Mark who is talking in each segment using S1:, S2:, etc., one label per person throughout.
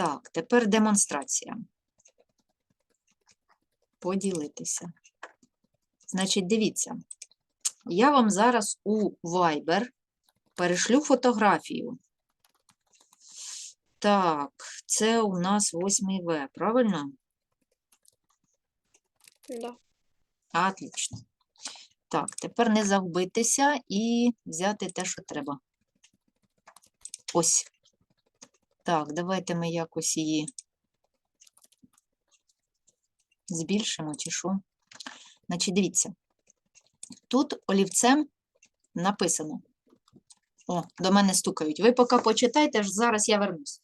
S1: Так, тепер демонстрація. Поділитися. Значить, дивіться, я вам зараз у Viber перешлю фотографію. Так, це у нас 8 В, правильно?
S2: Да.
S1: Отлично. Так, тепер не загубитися і взяти те, що треба. Ось. Так, давайте ми якось її збільшимо чи що. Значить, дивіться. Тут олівцем написано. О, до мене стукають. Ви поки почитайте, аж зараз я вернусь.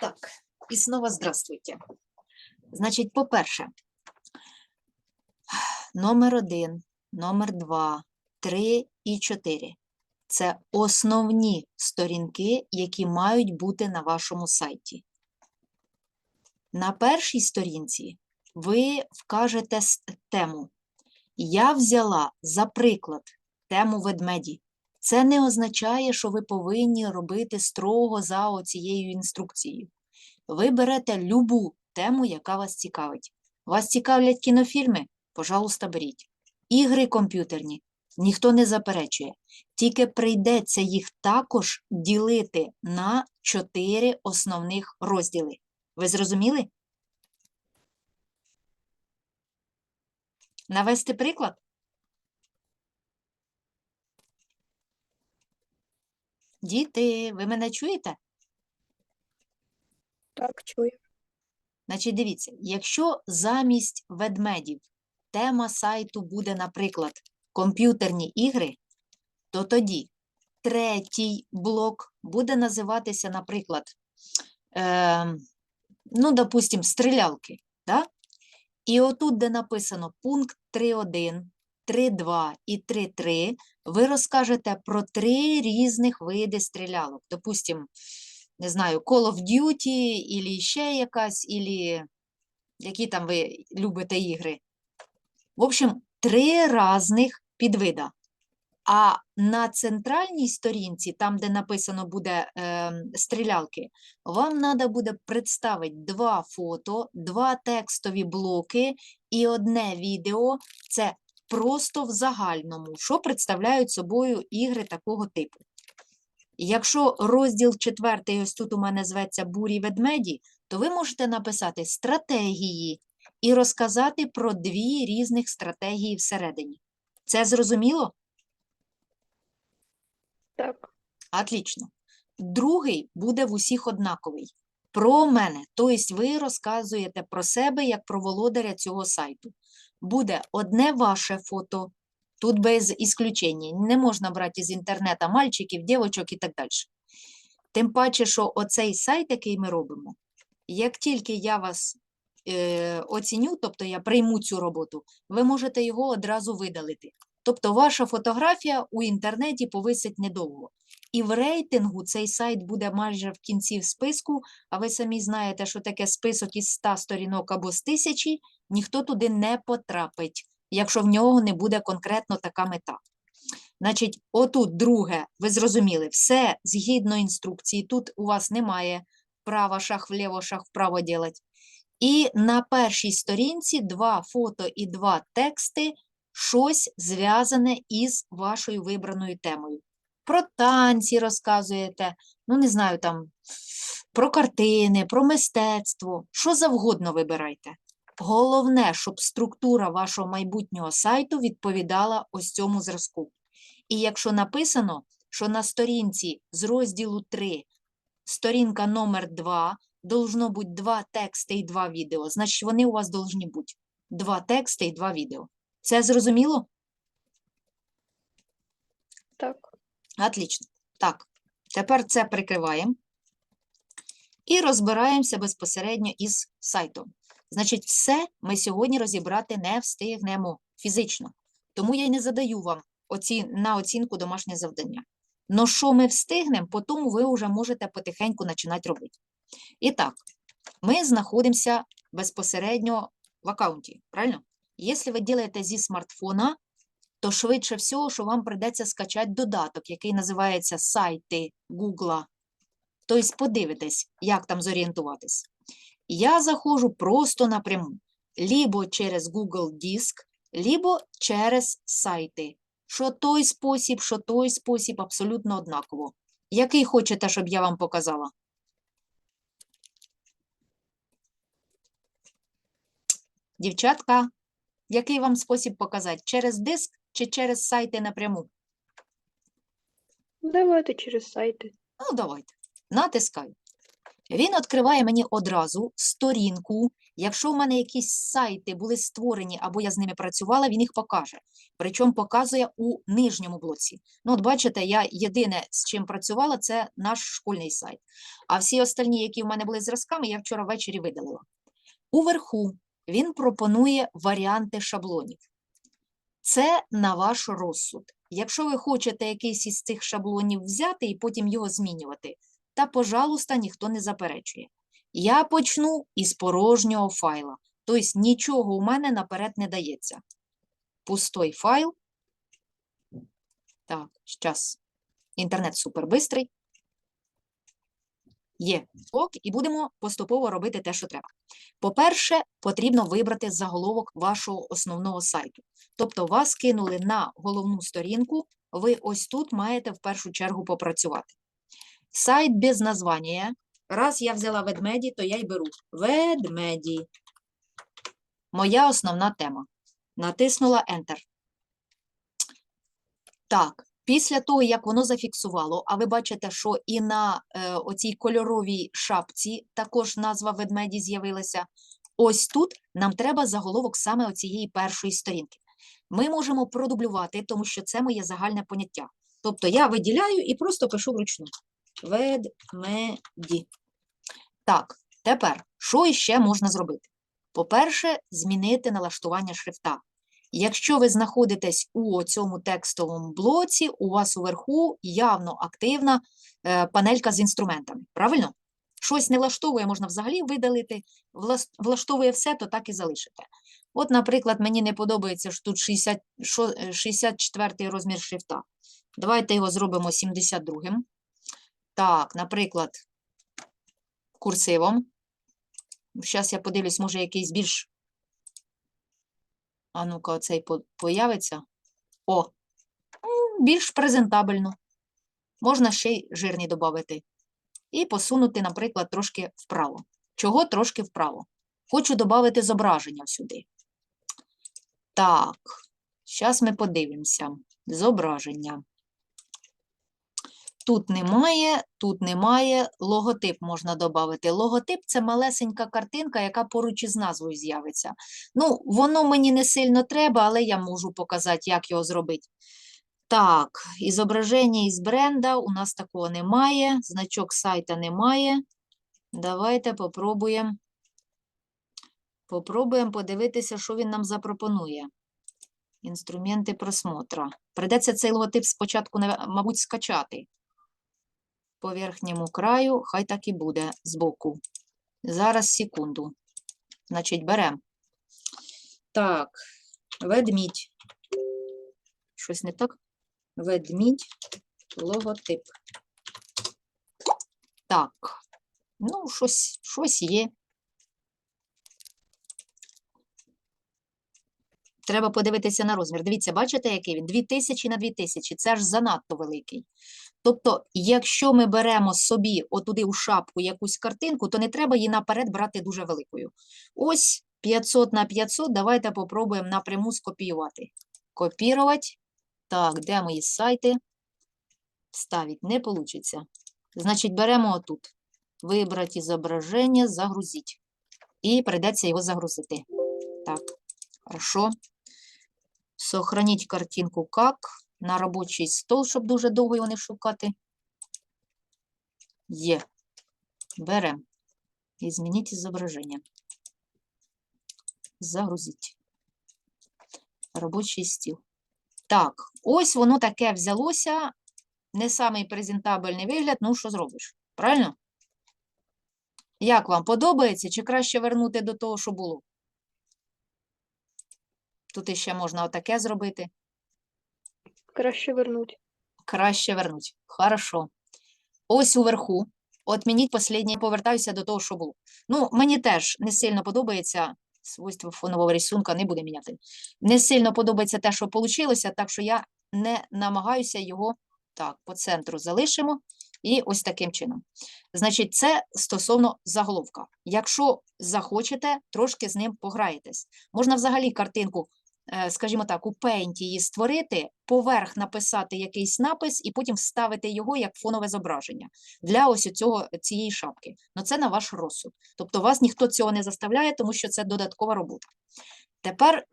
S1: Так, і знову здравствуйте. Значить, по-перше, номер один, номер два, три і чотири – це основні сторінки, які мають бути на вашому сайті. На першій сторінці ви вкажете тему. Я взяла за приклад тему ведмеді. Це не означає, що ви повинні робити строго за оцією інструкцією. Ви берете любу тему, яка вас цікавить. Вас цікавлять кінофільми? Пожалуйста, беріть. Ігри комп'ютерні ніхто не заперечує. Тільки прийдеться їх також ділити на чотири основних розділи. Ви зрозуміли? Навести приклад? Діти, ви мене чуєте?
S2: Так, чую.
S1: Значить, дивіться, якщо замість ведмедів тема сайту буде, наприклад, комп'ютерні ігри, то тоді третій блок буде називатися, наприклад, е, ну, допустим, стрілялки. Да? І отут, де написано пункт 3.1, 3.2 і 3.3, ви розкажете про три різних види стрілялок. Допустим, не знаю, Call of Duty, і ще якась, ілі які там ви любите ігри. В общем, три різних підвида. А на центральній сторінці, там, де написано буде е, стрілялки, вам треба буде представити два фото, два текстові блоки і одне відео. Це просто в загальному, що представляють собою ігри такого типу. Якщо розділ четвертий, ось тут у мене зветься бурі ведмеді, то ви можете написати стратегії і розказати про дві різних стратегії всередині. Це зрозуміло?
S2: Так.
S1: Отлично. Другий буде в усіх однаковий. Про мене. Тобто ви розказуєте про себе як про володаря цього сайту. Буде одне ваше фото, тут без ісключення. Не можна брати з інтернету мальчиків, дівочок і так далі. Тим паче, що оцей сайт, який ми робимо, як тільки я вас е, оціню, тобто я прийму цю роботу, ви можете його одразу видалити. Тобто ваша фотографія у інтернеті повисить недовго. І в рейтингу цей сайт буде майже в кінці в списку, а ви самі знаєте, що таке список із 100 сторінок або з тисячі, ніхто туди не потрапить, якщо в нього не буде конкретно така мета. Значить, отут, друге, ви зрозуміли, все згідно інструкції, тут у вас немає права шах вліво, шах вправо делать. І на першій сторінці два фото і два тексти, щось зв'язане із вашою вибраною темою. Про танці розказуєте, ну не знаю, там, про картини, про мистецтво, що завгодно вибирайте. Головне, щоб структура вашого майбутнього сайту відповідала ось цьому зразку. І якщо написано, що на сторінці з розділу 3, сторінка номер 2, должно бути два тексти і два відео, значить вони у вас должні бути. Два тексти і два відео. Це зрозуміло?
S2: Так.
S1: Отлично. Так, тепер це прикриваємо. і розбираємося безпосередньо із сайтом. Значить, все ми сьогодні розібрати не встигнемо фізично. Тому я й не задаю вам оці... на оцінку домашнє завдання. Но що ми встигнемо, по тому ви вже можете потихеньку починати робити. І так, ми знаходимося безпосередньо в аккаунті, правильно? Якщо ви ділаєте зі смартфона, то швидше всього, що вам прийдеться скачати додаток, який називається сайти Google. Тобто подивитесь, як там зорієнтуватись. Я заходжу просто напряму, лібо через Google Диск, лібо через сайти. Що той спосіб, що той спосіб абсолютно однаково. Який хочете, щоб я вам показала? Дівчатка, який вам спосіб показати? Через диск чи через сайти напряму?
S2: Давайте через сайти.
S1: Ну, давайте. Натискаю. Він відкриває мені одразу сторінку. Якщо в мене якісь сайти були створені або я з ними працювала, він їх покаже. Причому показує у нижньому блоці. Ну, от бачите, я єдине, з чим працювала, це наш школьний сайт. А всі остальні, які в мене були зразками, я вчора ввечері видалила. Уверху він пропонує варіанти шаблонів. Це на ваш розсуд. Якщо ви хочете якийсь із цих шаблонів взяти і потім його змінювати, та, пожалуйста, ніхто не заперечує. Я почну із порожнього файла. Тобто нічого у мене наперед не дається. Пустой файл. Так, зараз. Інтернет супербистрий. Є. Ок, і будемо поступово робити те, що треба. По-перше, потрібно вибрати заголовок вашого основного сайту. Тобто вас кинули на головну сторінку, ви ось тут маєте в першу чергу попрацювати. Сайт без названня. Раз я взяла ведмеді, то я й беру ведмеді. Моя основна тема. Натиснула Enter. Так, після того, як воно зафіксувало, а ви бачите, що і на е, оцій кольоровій шапці також назва ведмеді з'явилася. Ось тут нам треба заголовок саме оцієї першої сторінки. Ми можемо продублювати, тому що це моє загальне поняття. Тобто я виділяю і просто пишу вручну. Ведмеді. Так, тепер, що іще можна зробити? По-перше, змінити налаштування шрифта. Якщо ви знаходитесь у цьому текстовому блоці, у вас уверху явно активна е, панелька з інструментами. Правильно? Щось не влаштовує, можна взагалі видалити, влаштовує все, то так і залишите. От, наприклад, мені не подобається, що тут 60, шо- е, 64 розмір шрифта. Давайте його зробимо 72. Так, наприклад, курсивом. Зараз я подивлюсь, може якийсь більш. А ну-ка, оцей появиться. О, більш презентабельно. Можна ще й жирні додати. І посунути, наприклад, трошки вправо. Чого трошки вправо? Хочу додати зображення сюди. Так, зараз ми подивимося. Зображення. Тут немає, тут немає. Логотип можна додати. Логотип це малесенька картинка, яка поруч із назвою з'явиться. Ну, воно мені не сильно треба, але я можу показати, як його зробити. Так, ізображення із бренда у нас такого немає, значок сайта немає. Давайте попробуємо. Попробуємо подивитися, що він нам запропонує. Інструменти просмотра. Придеться цей логотип спочатку, мабуть, скачати по верхньому краю, хай так і буде збоку. Зараз секунду. Значить, беремо. Так, ведмідь. Щось не так? Ведмідь, логотип. Так, ну, щось, щось є. Треба подивитися на розмір. Дивіться, бачите, який він? 2000 на 2000. Це ж занадто великий. Тобто, якщо ми беремо собі отуди у шапку якусь картинку, то не треба її наперед брати дуже великою. Ось 500 на 500, давайте попробуємо напряму скопіювати. Копірувати. Так, де мої сайти? Вставити не вийде. Значить, беремо отут. Вибрати зображення, загрузити. І прийдеться його загрузити. Так, хорошо. Сохраніть картинку как на робочий стол, щоб дуже довго його не шукати. Є. Беремо. Изменить изображение. Загрузить. Робочий стіл. Так, ось воно таке взялося. Не самий презентабельний вигляд, ну що зробиш? Правильно? Як вам подобається, чи краще вернути до того, що було? Тут іще можна отаке зробити.
S2: Краще вернуть.
S1: Краще вернуть. Хорошо. Ось уверху. От мені останнє повертаюся до того, що було. Ну, мені теж не сильно подобається свойство фонового рисунка, не буде міняти. Не сильно подобається те, що вийшло, так що я не намагаюся його так, по центру залишимо. І ось таким чином. Значить, це стосовно заголовка. Якщо захочете, трошки з ним пограєтесь. Можна взагалі картинку, скажімо так, у пейнті її створити, поверх написати якийсь напис і потім вставити його як фонове зображення для ось цього, цієї шапки. Ну це на ваш розсуд. Тобто вас ніхто цього не заставляє, тому що це додаткова робота. Тепер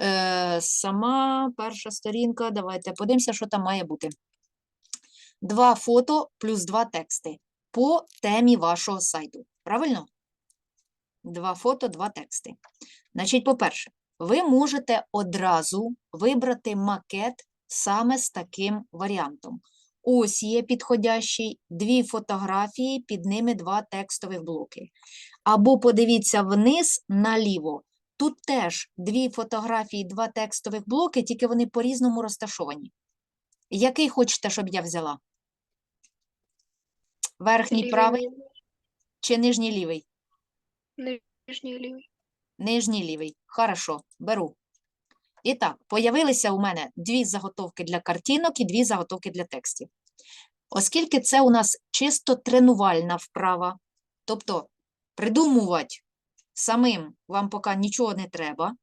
S1: е, сама перша сторінка, давайте подивимося, що там має бути. Два фото плюс два тексти по темі вашого сайту. Правильно? Два фото, два тексти. Значить, по-перше, ви можете одразу вибрати макет саме з таким варіантом. Ось є підходящий, дві фотографії, під ними два текстових блоки. Або подивіться вниз наліво. Тут теж дві фотографії, два текстових блоки, тільки вони по-різному розташовані. Який хочете, щоб я взяла? Верхній
S2: Лівий,
S1: правий чи нижній лівий?
S2: Нижній лівий.
S1: Нижній лівий. Хорошо, беру. І так, появилися у мене дві заготовки для картинок і дві заготовки для текстів. Оскільки це у нас чисто тренувальна вправа, тобто придумувати самим вам поки нічого не треба,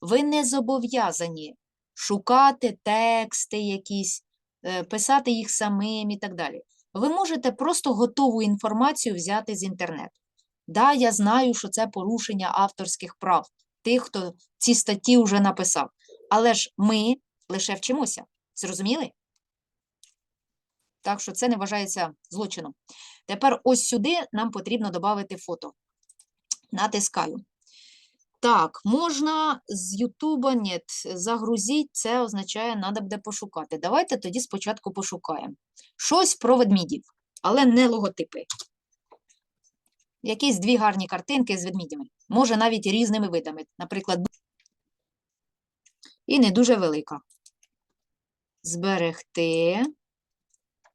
S1: ви не зобов'язані шукати тексти якісь, е, писати їх самим і так далі. Ви можете просто готову інформацію взяти з інтернету. Да, я знаю, що це порушення авторських прав тих, хто ці статті вже написав. Але ж ми лише вчимося. Зрозуміли? Так що це не вважається злочином. Тепер ось сюди нам потрібно додати фото. Натискаю. Так, можна з Ютуба, ні, загрузіть, це означає, треба буде пошукати. Давайте тоді спочатку пошукаємо. Щось про ведмідів, але не логотипи. Якісь дві гарні картинки з ведмідями. Може, навіть різними видами. Наприклад, і не дуже велика. Зберегти.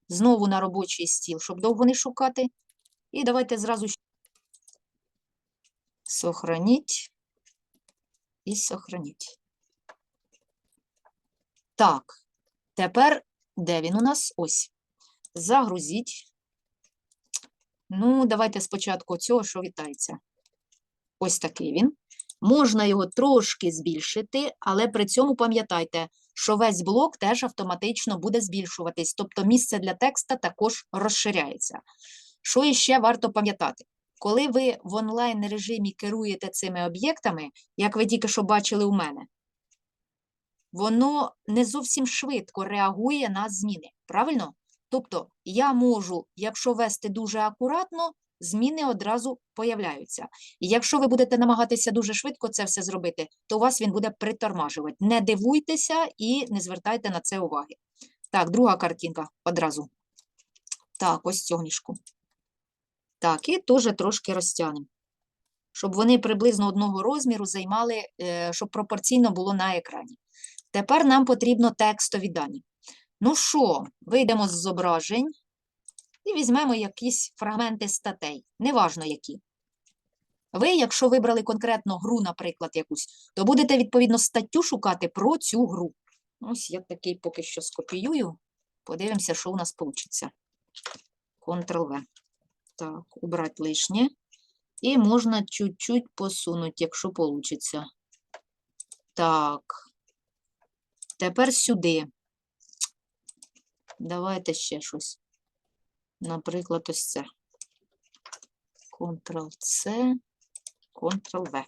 S1: Знову на робочий стіл, щоб довго не шукати. І давайте зразу сохраніть і сохраніть. Так, тепер де він у нас? Ось. Загрузіть. Ну, давайте спочатку цього, що вітається. Ось такий він. Можна його трошки збільшити, але при цьому пам'ятайте, що весь блок теж автоматично буде збільшуватись, тобто місце для текста також розширяється. Що іще варто пам'ятати? Коли ви в онлайн режимі керуєте цими об'єктами, як ви тільки що бачили у мене, воно не зовсім швидко реагує на зміни. Правильно? Тобто я можу, якщо вести дуже акуратно, зміни одразу появляються. І якщо ви будете намагатися дуже швидко це все зробити, то у вас він буде притормажувати. Не дивуйтеся і не звертайте на це уваги. Так, друга картинка одразу. Так, ось цьогнішку. Так, і теж трошки розтягнемо. Щоб вони приблизно одного розміру займали, е, щоб пропорційно було на екрані. Тепер нам потрібно текстові дані. Ну що, вийдемо з зображень і візьмемо якісь фрагменти статей, неважно які. Ви, якщо вибрали конкретно гру, наприклад, якусь, то будете, відповідно, статтю шукати про цю гру. Ось я такий поки що скопіюю. Подивимося, що у нас вийде. Ctrl-V. Так, убрати лишнє. І можна чуть-чуть посунути, якщо вийде. Так. Тепер сюди. Давайте ще щось. Наприклад, ось це. Ctrl-C, Ctrl-V.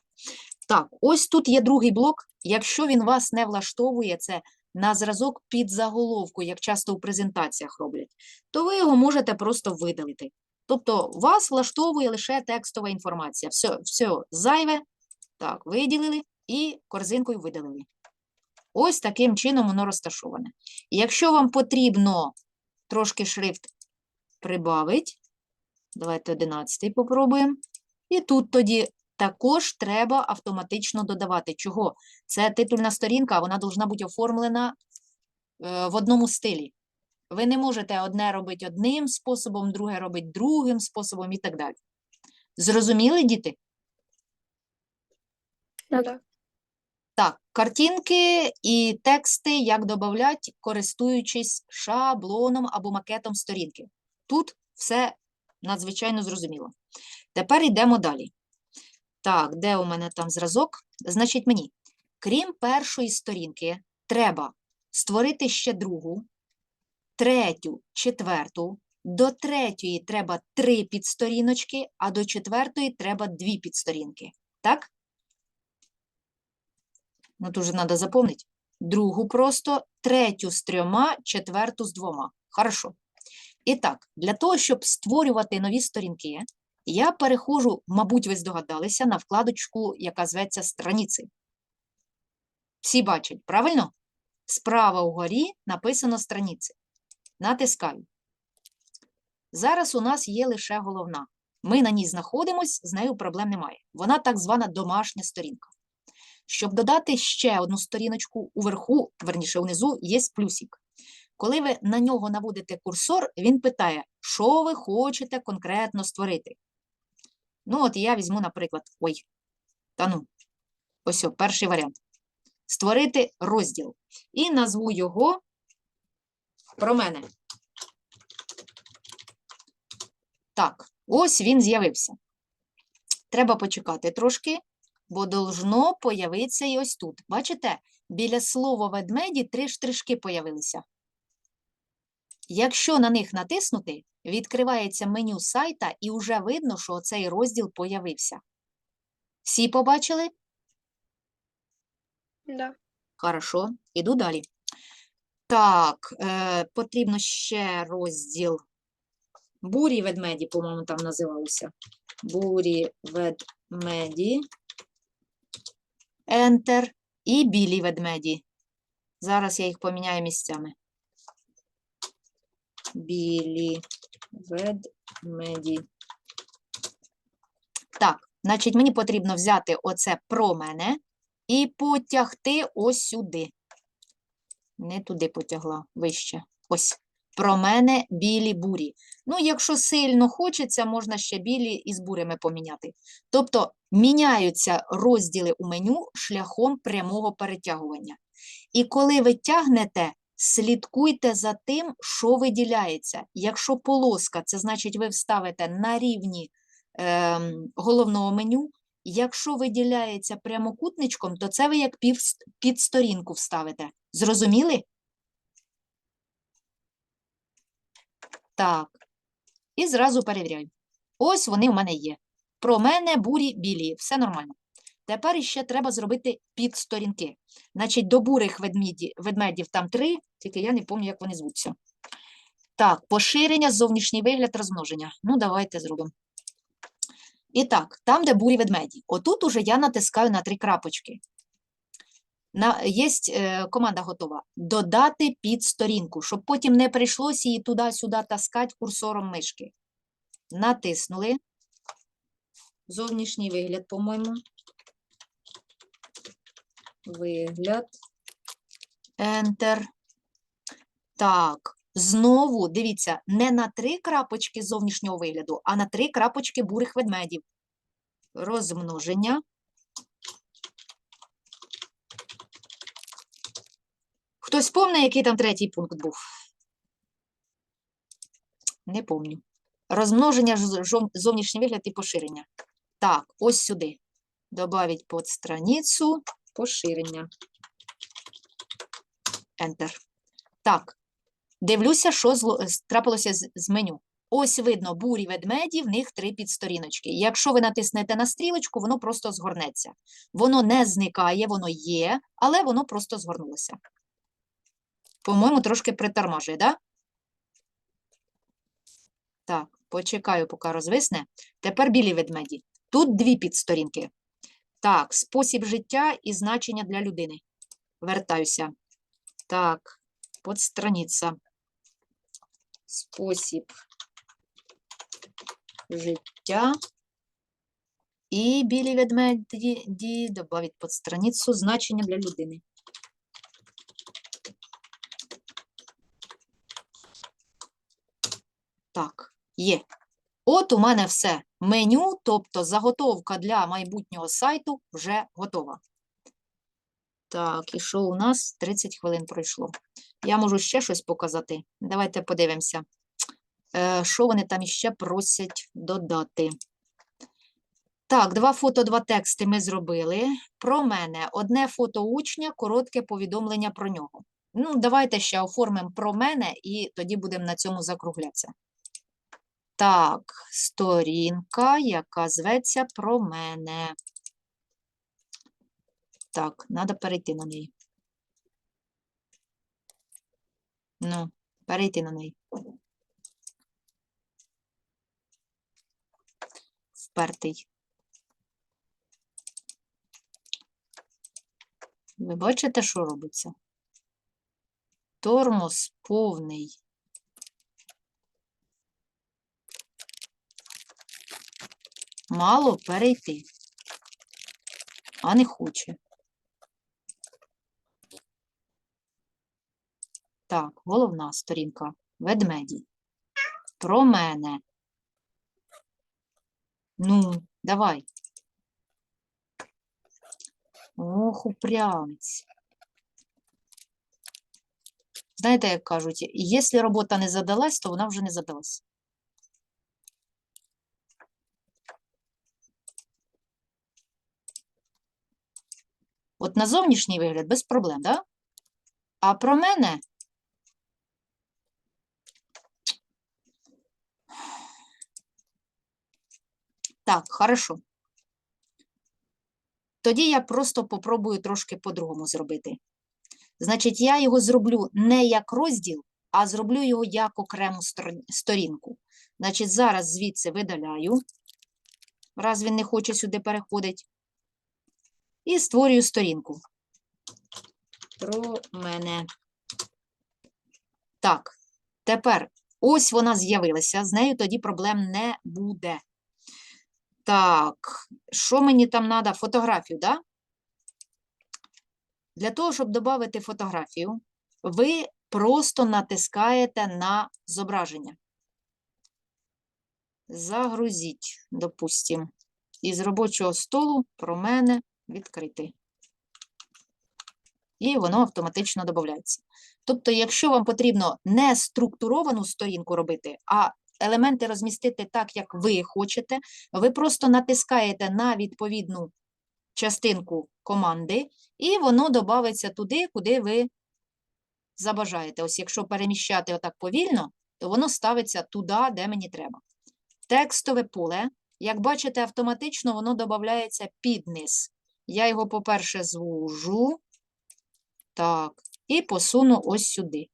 S1: Так, ось тут є другий блок. Якщо він вас не влаштовує, це на зразок під заголовку, як часто у презентаціях роблять, то ви його можете просто видалити. Тобто вас влаштовує лише текстова інформація. Все, все зайве, так, виділили і корзинкою видалили. Ось таким чином воно розташоване. Якщо вам потрібно трошки шрифт прибавити, давайте 11 попробуємо. І тут тоді також треба автоматично додавати. Чого? Це титульна сторінка, вона повинна бути оформлена е, в одному стилі. Ви не можете одне робити одним способом, друге робити другим способом і так далі. Зрозуміли, діти?
S2: Да.
S1: Так, картинки і тексти як додавати, користуючись шаблоном або макетом сторінки. Тут все надзвичайно зрозуміло. Тепер йдемо далі. Так, де у мене там зразок? Значить, мені, крім першої сторінки, треба створити ще другу, третю, четверту. До третьої треба три підсторіночки, а до четвертої треба дві підсторінки. Так? Ну, тут же треба запомнити. Другу просто, третю з трьома, четверту з двома. Хорошо. І так, для того, щоб створювати нові сторінки, я переходжу, мабуть, ви здогадалися, на вкладочку, яка зветься «Страниці». Всі бачать, правильно? Справа вгорі написано «Страниці». Натискаю. Зараз у нас є лише головна. Ми на ній знаходимось, з нею проблем немає. Вона так звана домашня сторінка. Щоб додати ще одну сторіночку уверху, верніше внизу, є плюсик. Коли ви на нього наводите курсор, він питає, що ви хочете конкретно створити. Ну, от я візьму, наприклад, ой, та ну, ось о, перший варіант. Створити розділ. І назву його про мене. Так, ось він з'явився. Треба почекати трошки, бо должно появитися і ось тут. Бачите, біля слова ведмеді три штришки появилися. Якщо на них натиснути, відкривається меню сайта і вже видно, що цей розділ появився. Всі побачили?
S2: Да.
S1: Хорошо, іду далі. Так, е, потрібно ще розділ. Бурі ведмеді, по-моєму, там називалося. Бурі ведмеді. Enter. І білі ведмеді. Зараз я їх поміняю місцями. Білі ведмеді. Так, значить, мені потрібно взяти оце про мене і потягти ось сюди. Не туди потягла, вище. Ось. Про мене білі бурі. Ну, якщо сильно хочеться, можна ще білі із бурями поміняти. Тобто міняються розділи у меню шляхом прямого перетягування. І коли ви тягнете, слідкуйте за тим, що виділяється. Якщо полоска, це значить ви вставите на рівні ем, головного меню. Якщо виділяється прямокутничком, то це ви як пів, підсторінку вставите. Зрозуміли? Так. І зразу перевіряю. Ось вони в мене є. Про мене бурі білі. Все нормально. Тепер іще треба зробити підсторінки. Значить, до бурих ведмеді, ведмедів там три, тільки я не пам'ятаю, як вони звуться. Так, поширення, зовнішній вигляд, розмноження. Ну, давайте зробимо. І так, там, де бурі ведмеді. Отут уже я натискаю на три крапочки. На, є е, команда готова. Додати під сторінку, щоб потім не прийшлося її туди-сюди таскати курсором мишки. Натиснули. Зовнішній вигляд, по-моєму. Вигляд. Enter. Так, знову, дивіться, не на три крапочки зовнішнього вигляду, а на три крапочки бурих ведмедів. Розмноження. Хтось помне, який там третій пункт був? Не помню. Розмноження, зовнішній вигляд і поширення. Так, ось сюди. Добавить під страницю поширення. Enter. Так, дивлюся, що е, трапилося з меню. Ось видно, бурі ведмеді, в них три підсторіночки. Якщо ви натиснете на стрілочку, воно просто згорнеться. Воно не зникає, воно є, але воно просто згорнулося. По-моєму, трошки притормажує, да? Так. Почекаю, поки розвисне. Тепер білі ведмеді. Тут дві підсторінки. Так, спосіб життя і значення для людини. Вертаюся. Так, подстраніться. Спосіб життя. І білі ведмеді добавить під страницю значення для людини. Так, є. От у мене все. Меню, тобто заготовка для майбутнього сайту вже готова. Так, і що у нас? 30 хвилин пройшло. Я можу ще щось показати. Давайте подивимося. Е, Що вони там іще просять додати? Так, два фото, два тексти ми зробили. Про мене одне фото учня, коротке повідомлення про нього. Ну, давайте ще оформимо про мене і тоді будемо на цьому закруглятися. Так, сторінка, яка зветься про мене. Так, треба перейти на неї. Ну, перейти на неї. Впертий. Ви бачите, що робиться? Тормоз повний. Мало перейти, а не хоче. Так, головна сторінка. Ведмеді. Про мене. Ну, давай. Ох, упрямець. Знаєте, як кажуть, якщо робота не задалась, то вона вже не задалась. От на зовнішній вигляд без проблем, да? А про мене Так, хорошо. Тоді я просто попробую трошки по-другому зробити. Значить, я його зроблю не як розділ, а зроблю його як окрему сторінку. Значить, зараз звідси видаляю, раз він не хоче сюди переходити, і створюю сторінку. Про мене. Так, тепер ось вона з'явилася, з нею тоді проблем не буде. Так, що мені там треба? Фотографію, да? Для того, щоб додати фотографію, ви просто натискаєте на зображення. Загрузіть, допустим, із робочого столу про мене відкрити. І воно автоматично додається. Тобто, якщо вам потрібно не структуровану сторінку робити, а елементи розмістити так, як ви хочете, ви просто натискаєте на відповідну частинку команди, і воно додається туди, куди ви забажаєте. Ось якщо переміщати отак повільно, то воно ставиться туди, де мені треба. Текстове поле, як бачите, автоматично воно додається під низ. Я його, по-перше, звужу. Так, і посуну ось сюди.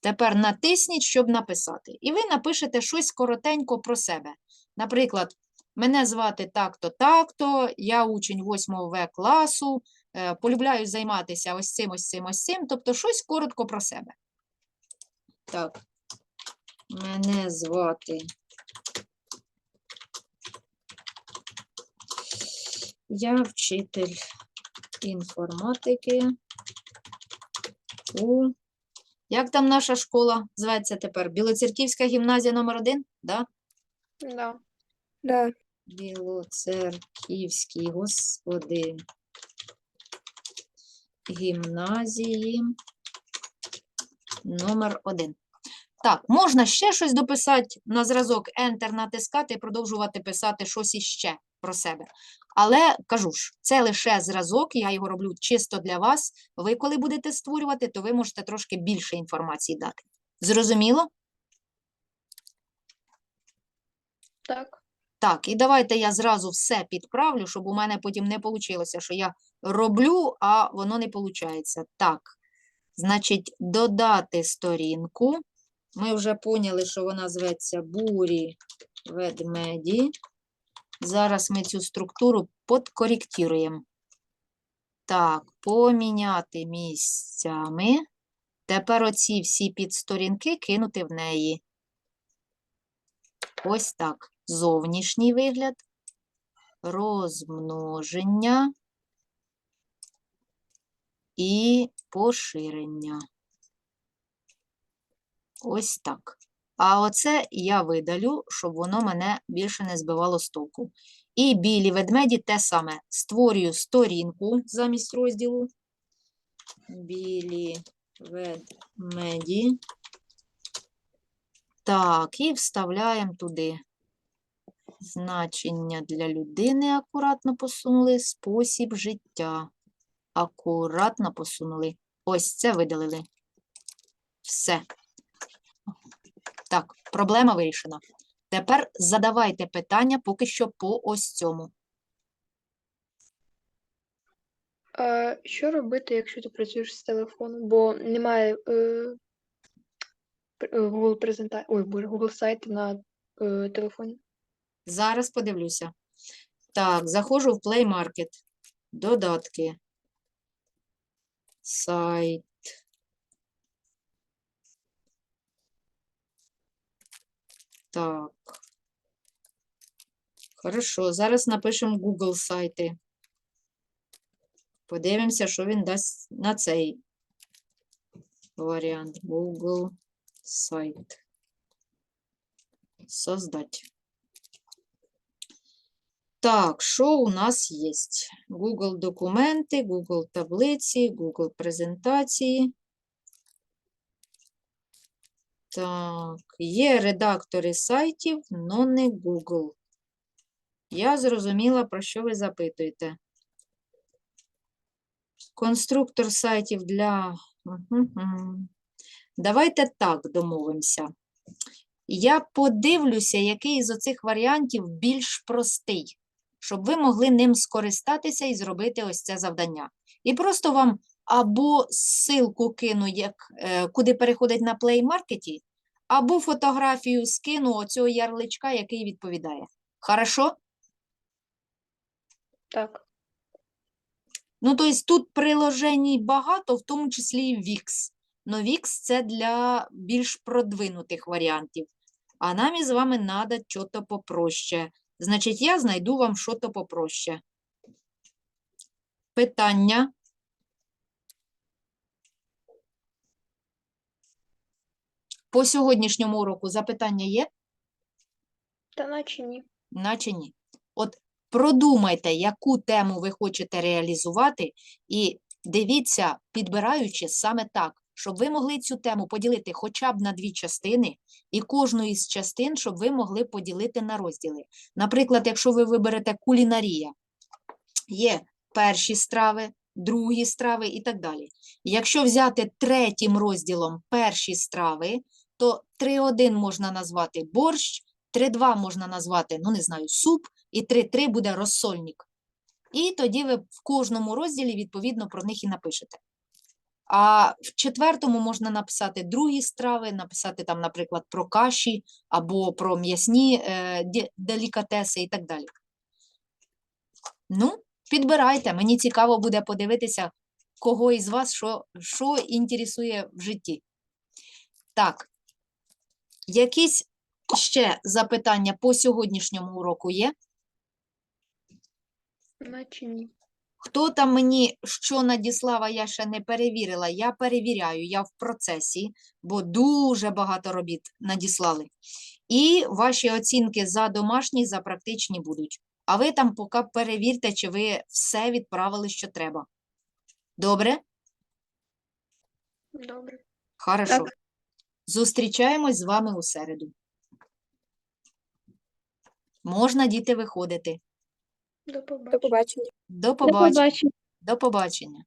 S1: Тепер натисніть, щоб написати. І ви напишете щось коротенько про себе. Наприклад, мене звати так-то, так-то, я учень 8 В класу, е, полюбляю займатися ось цим, ось цим, ось цим. Тобто щось коротко про себе. Так, мене звати. Я вчитель інформатики у як там наша школа зветься тепер? Білоцерківська гімназія номер 1 Да?
S2: Да.
S3: Да.
S1: Білоцерківській, господи. Гімназії номер 1 Так, можна ще щось дописати на зразок Enter натискати і продовжувати писати щось іще про себе. Але кажу ж, це лише зразок, я його роблю чисто для вас. Ви, коли будете створювати, то ви можете трошки більше інформації дати. Зрозуміло?
S2: Так.
S1: Так, і давайте я зразу все підправлю, щоб у мене потім не вийшло, що я роблю, а воно не виходить. Так, значить, додати сторінку. Ми вже поняли, що вона зветься бурі ведмеді. Зараз ми цю структуру подкоректуємо. Так, поміняти місцями. Тепер оці всі підсторінки кинути в неї. Ось так. Зовнішній вигляд, розмноження і поширення. Ось так. А оце я видалю, щоб воно мене більше не збивало з толку. І білі ведмеді те саме. Створюю сторінку замість розділу. Білі ведмеді. Так, і вставляємо туди значення для людини. Акуратно посунули. Спосіб життя. Акуратно посунули. Ось це видалили. Все. Так, проблема вирішена. Тепер задавайте питання поки що по ось цьому.
S2: А, що робити, якщо ти працюєш з телефону, бо немає е, е, Google презента... Ой, боже, Google сайту на е, телефоні?
S1: Зараз подивлюся. Так, заходжу в Play Market. Додатки. Сайт. Так. Хорошо, зараз напишемо Google сайти. Подивимося, що він дасть на цей варіант. Google сайт. Создать. Так, що у нас є? Google документи, Google таблиці, Google презентації. Так, є редактори сайтів, но не Google. Я зрозуміла, про що ви запитуєте. Конструктор сайтів для. Давайте так домовимося. Я подивлюся, який із оцих варіантів більш простий, щоб ви могли ним скористатися і зробити ось це завдання. І просто вам або ссылку кину, як, е, куди переходить на Play Market, або фотографію скину оцього ярличка, який відповідає. Хорошо?
S2: Так.
S1: Ну, тобто тут приложень багато, в тому числі і Wix. Но Wix це для більш продвинутих варіантів. А нам із вами треба щось попроще. Значить, я знайду вам щось попроще. Питання. По сьогоднішньому уроку запитання є?
S2: Та наче ні.
S1: Наче ні. От продумайте, яку тему ви хочете реалізувати, і дивіться, підбираючи саме так, щоб ви могли цю тему поділити хоча б на дві частини, і кожну із частин, щоб ви могли поділити на розділи. Наприклад, якщо ви виберете кулінарія, є перші страви, другі страви і так далі. Якщо взяти третім розділом перші страви, то 3.1 можна назвати борщ, 3.2 можна назвати, ну не знаю, суп, і 3.3 буде розсольник. І тоді ви в кожному розділі, відповідно, про них і напишете. А в четвертому можна написати другі страви, написати там, наприклад, про каші або про м'ясні е, делікатеси і так далі. Ну, підбирайте. Мені цікаво буде подивитися, кого із вас що, що інтересує в житті. Так, якісь ще запитання по сьогоднішньому уроку є?
S2: Наче ні.
S1: Хто там мені що надіслав, а я ще не перевірила. Я перевіряю, я в процесі, бо дуже багато робіт надіслали. І ваші оцінки за домашні, за практичні будуть. А ви там поки перевірте, чи ви все відправили, що треба. Добре?
S2: Добре.
S1: Хорошо. Зустрічаємось з вами у середу. Можна, діти, виходити.
S3: До побачення.
S1: До побачення. До побачення.